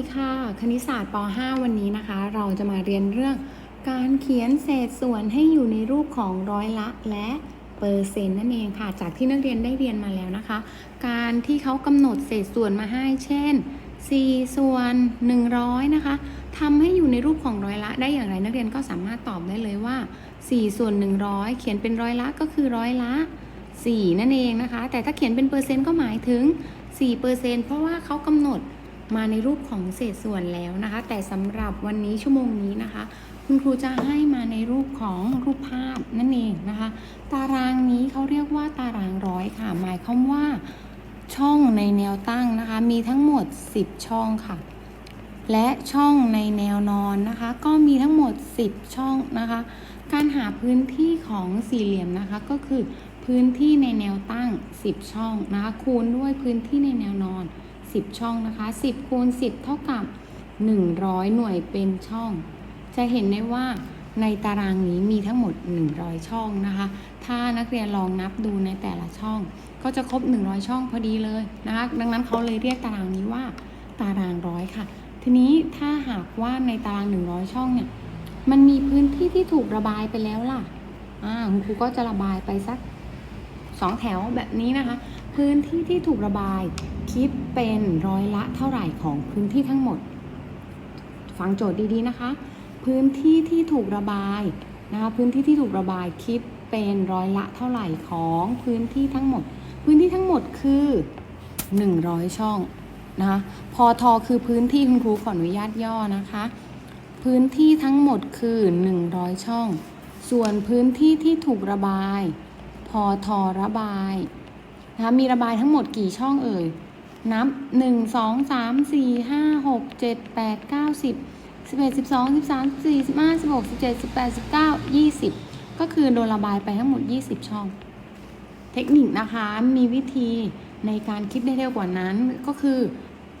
ดีค่ะ คณิตศาสตร์ป .5 วันนี้นะคะ เราจะมาเรียนเรื่องการเขียนเศษส่วนให้อยู่ในรูปของร้อยละและเปอร์เซ็นต์นั่นเองค่ะ จากที่นักเรียนได้เรียนมาแล้วนะคะ การที่เขากำหนดเศษส่วนมาให้ เช่น 4 ส่วน 100 นะคะทำให้อยู่ในรูปของร้อยละได้อย่างไร นักเรียนก็สามารถตอบได้เลยว่า 4 ส่วน 100 เขียนเป็นร้อยละก็คือร้อยละ 4 นั่นเองนะคะ แต่ถ้าเขียนเป็นเปอร์เซ็นต์ก็หมายถึง4%เพราะว่าเขากำหนด มาในรูปของเศษส่วนแล้วนะคะ แต่สำหรับวันนี้ชั่วโมงนี้นะคะ คุณครูจะให้มาในรูปของรูปภาพนั่นเองนะคะ ตารางนี้เขาเรียกว่าตารางร้อยค่ะ หมายความว่าช่องในแนวตั้งนะคะ มีทั้งหมด 10 ช่องค่ะ และช่องในแนวนอนนะคะ ก็มีทั้งหมด 10 ช่องนะคะ การหาพื้นที่ของสี่เหลี่ยมนะคะก็คือพื้นที่ในแนวตั้ง 10 ช่องนะคะ คูณด้วยพื้นที่ในแนวนอน 10 ช่องนะคะ 10คูณ10 เท่ากับ 100 หน่วยเป็นช่อง จะเห็นได้ว่าในตารางนี้มีทั้งหมด 100 ช่องนะคะ ถ้านักเรียนลองนับดูในแต่ละช่อง ก็จะครบ 100 ช่องพอดีเลยนะคะ ดังนั้นเขาเลยเรียกตารางนี้ว่า ตารางร้อยค่ะ ทีนี้ถ้าหากว่าในตาราง 100 ช่องเนี่ย มันมีพื้นที่ที่ถูกระบายไปแล้วล่ะ อ่าคุณครูก็จะระบายไปสักสองแถวแบบนี้นะคะ พื้นที่ที่ถูกระบาย คิดเป็นร้อยละเท่าไหร่ของพื้นที่ทั้งหมด ฟังโจทย์ดีๆนะคะ พื้นที่ที่ถูกระบายนะคะพื้นที่ที่ถูกระบายคิดเป็นร้อยละเท่าไหร่ของพื้นที่ทั้งหมด พื้นที่ทั้งหมดคือ 100 ช่องนะคะพอทอคือพื้นที่คุณครูขออนุญาตย่อนะคะ พื้นที่ทั้งหมดคือ 100 ช่อง ส่วนพื้นที่ที่ถูกระบาย พอทอระบาย นะคะมีระบายทั้งหมดกี่ช่องเอ่ยนับ1 2 3 4 5 6 7 8 9 10 11 12 13 14 15 16 17 18 19 20ก็คือโดนระบายไปทั้งหมด20ช่อง เทคนิคนะคะมีวิธีในการคิดได้เร็วกว่านั้นก็คือ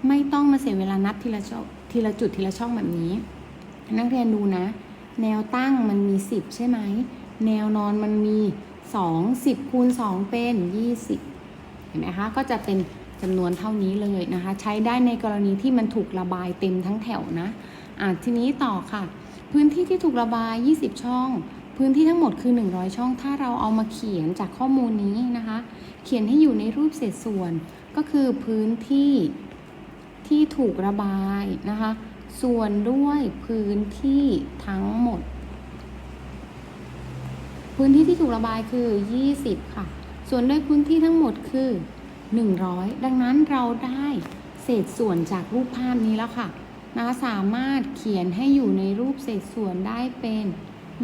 ไม่ต้องมาเสียเวลานับทีละช่องทีละจุดทีละช่องแบบนี้ นักเรียนดูนะ แนวตั้งมันมี 10 ใช่ไหม แนวนอนมันมี 2 10คูณ2เป็น 20 เห็นไหมคะก็จะเป็นจำนวนเท่านี้เลยนะคะ ใช้ได้ในกรณีที่มันถูกระบายเต็มทั้งแถวนะอะทีนี้ต่อค่ะ พื้นที่ที่ถูกระบาย 20 ช่อง พื้นที่ทั้งหมดคือ 100 ช่อง ถ้าเราเอามาเขียนจากข้อมูลนี้นะคะ เขียนให้อยู่ในรูปเศษส่วนก็คือพื้นที่ที่ถูกระบายนะคะ ส่วนด้วยพื้นที่ทั้งหมด พื้นที่ที่ถูกระบายคือ 20 ค่ะ ส่วนด้วยพื้นที่ทั้งหมดคือ 100 ดังนั้นเราได้เศษส่วนจากรูปภาพนี้แล้วค่ะนะสามารถเขียนให้อยู่ในรูปเศษส่วนได้เป็น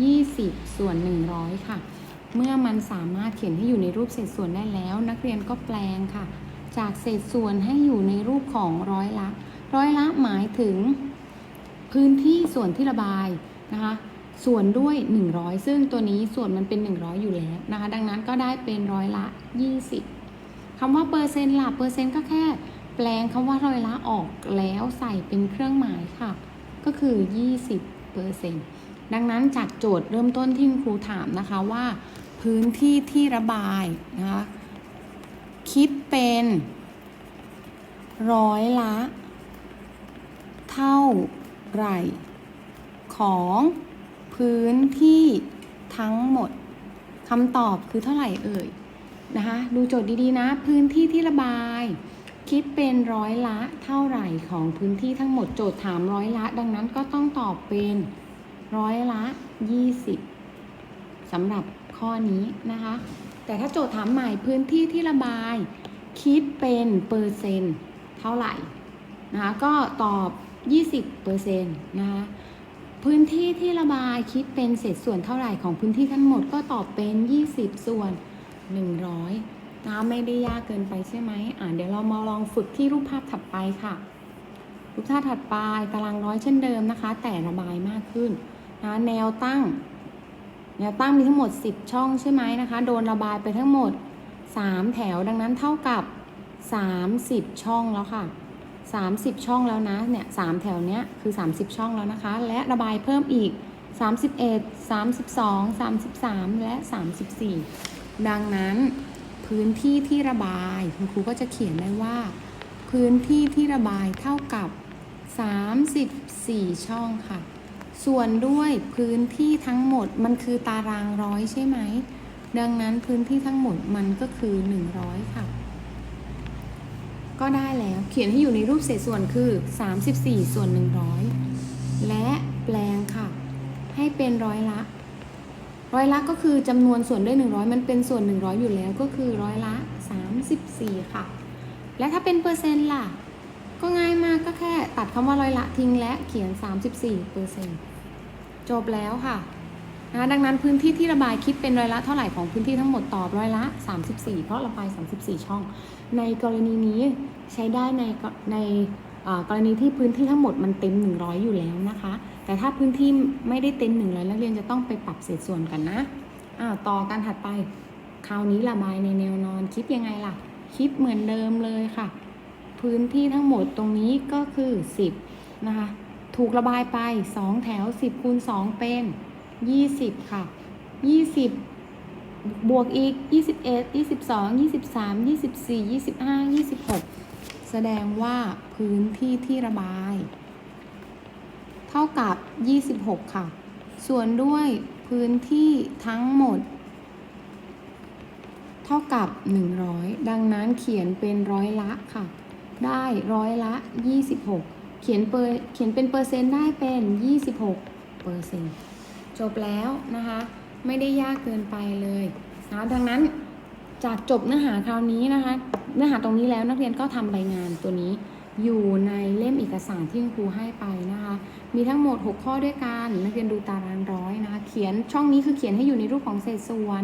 20 ส่วน 100 ค่ะ เมื่อมันสามารถเขียนให้อยู่ในรูปเศษส่วนได้แล้ว นักเรียนก็แปลงค่ะ จากเศษส่วนให้อยู่ในรูปของร้อยละ ร้อยละหมายถึง พื้นที่ส่วนที่ระบายนะคะ ส่วนด้วย 100 ซึ่งตัวนี้ส่วนมันเป็น 100 อยู่แล้วนะคะ ดังนั้นก็ได้เป็นร้อยละ 20คำว่าเปอร์เซ็นต์ล่ะเปอร์เซ็นต์ก็แค่ แปลงคำว่าร้อยละออกแล้วใส่เป็นเครื่องหมายค่ะ ก็คือ 20เปอร์เซ็นต์ดังนั้นจากโจทย์เริ่มต้นที่ครูถามนะคะว่า พื้นที่ที่ระบายนะคะคิดเป็นร้อยละ เท่าไหร่ของ พื้นที่ทั้งหมดคำตอบคือเท่าไหร่เอ่ยนะคะดูโจทย์ดีๆนะ พื้นที่ที่ระบาย คิดเป็นร้อยละเท่าไหร่ของพื้นที่ทั้งหมดโจทย์ถามร้อยละ ดังนั้นก็ต้องตอบเป็นร้อยละ 20สำหรับข้อนี้นะคะ แต่ถ้าโจทย์ถามใหม่พื้นที่ที่ระบาย คิดเป็นเปอร์เซ็นต์เท่าไหร่นะคะก็ตอบ 20เปอร์เซ็นต์นะคะ พื้นที่ที่ระบายคิดเป็นเศษส่วนเท่าไหร่ของพื้นที่ทั้งหมดก็ตอบเป็น 20 ส่วน 100นะไม่ได้ยากเกินไปใช่ไหมอ่าเดี๋ยวเรามาลองฝึกที่รูปภาพถัดไปค่ะ รูปภาพถัดไปตารางร้อยเช่นเดิมนะคะ แต่ระบายมากขึ้นนะแนวตั้ง แนวตั้งมีทั้งหมด 10 ช่องใช่ไหมนะคะ โดนระบายไปทั้งหมด 3 แถวดังนั้นเท่ากับ 30 ช่องแล้วค่ะ 30 ช่องแล้วนะเนี่ยสามแถวเนี้ยคือ 30 ช่องแล้วนะคะ และระบายเพิ่มอีก 31 32 33 และ 34 ดังนั้นพื้นที่ที่ระบายคุณครูก็จะเขียนได้ว่า พื้นที่ที่ระบายเท่ากับ 34 ช่องค่ะ ส่วนด้วยพื้นที่ทั้งหมดมันคือตารางร้อยใช่ไหม ดังนั้นพื้นที่ทั้งหมดมันก็คือ 100 ค่ะ ก็ได้แล้วเขียนให้อยู่ในรูปเศษส่วนคือ 34 ส่วน 100 และแปลงค่ะ ให้เป็นร้อยละ ร้อยละก็คือจำนวนส่วนด้วย 100 มันเป็นส่วน 100 อยู่แล้วก็คือร้อยละ 34 ค่ะ และถ้าเป็นเปอร์เซ็นต์ล่ะ ก็ง่ายมากก็แค่ตัดคำว่าร้อยละทิ้งและเขียน 34เปอร์เซ็นต์จบแล้วค่ะ นะดังนั้นพื้นที่ที่ระบายคิดเป็นร้อยละเท่าไหร่ของพื้นที่ทั้งหมดตอบร้อยละ 34 เพราะระบาย 34 ช่อง ในกรณีนี้ใช้ได้ในในกรณีที่พื้นที่ทั้งหมดมันเต็ม 100 อยู่แล้วนะคะ แต่ถ้าพื้นที่ไม่ได้เต็ม 100 นักเรียนจะต้องไปปรับเศษส่วนกันนะอ้าวต่อกันถัดไป คราวนี้ระบายในแนวนอนคิดยังไงล่ะ คิดเหมือนเดิมเลยค่ะ พื้นที่ทั้งหมดตรงนี้ก็คือ 10 นะคะ ถูกระบายไป 2 แถว 10คูณ2เป็น 20ค่ะ20บวกอีก21 22 23 24 25 26แสดงว่าพื้นที่ที่ระบาย เท่ากับ 26 ค่ะ ส่วนด้วยพื้นที่ทั้งหมด เท่ากับ 100 ดังนั้นเขียนเป็นร้อยละค่ะ ได้ร้อยละ 26 เขียนเปอร์เขียนเป็นเปอร์เซ็นต์ได้เป็น 26เปอร์เซ็นต์ จบแล้วนะคะ ไม่ได้ยากเกินไปเลยนะดังนั้นจากจบเนื้อหาคราวนี้นะคะ เนื้อหาตรงนี้แล้วนักเรียนก็ทำรายงานตัวนี้อยู่ในเล่มเอกสารที่คุณครูให้ไปนะคะ มีทั้งหมด 6 ข้อด้วยกันนักเรียนดูตารางร้อยนะคะ เขียนช่องนี้คือเขียนให้อยู่ในรูปของเศษส่วน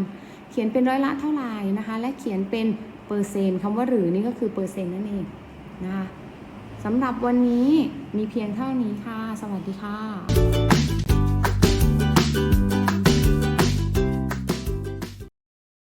เขียนเป็นร้อยละเท่าไหร่นะคะ และเขียนเป็นเปอร์เซ็นต์คำว่าหรือนี่ก็คือเปอร์เซ็นต์นั่นเองนะคะสำหรับวันนี้มีเพียงเท่านี้ค่ะ สวัสดีค่ะ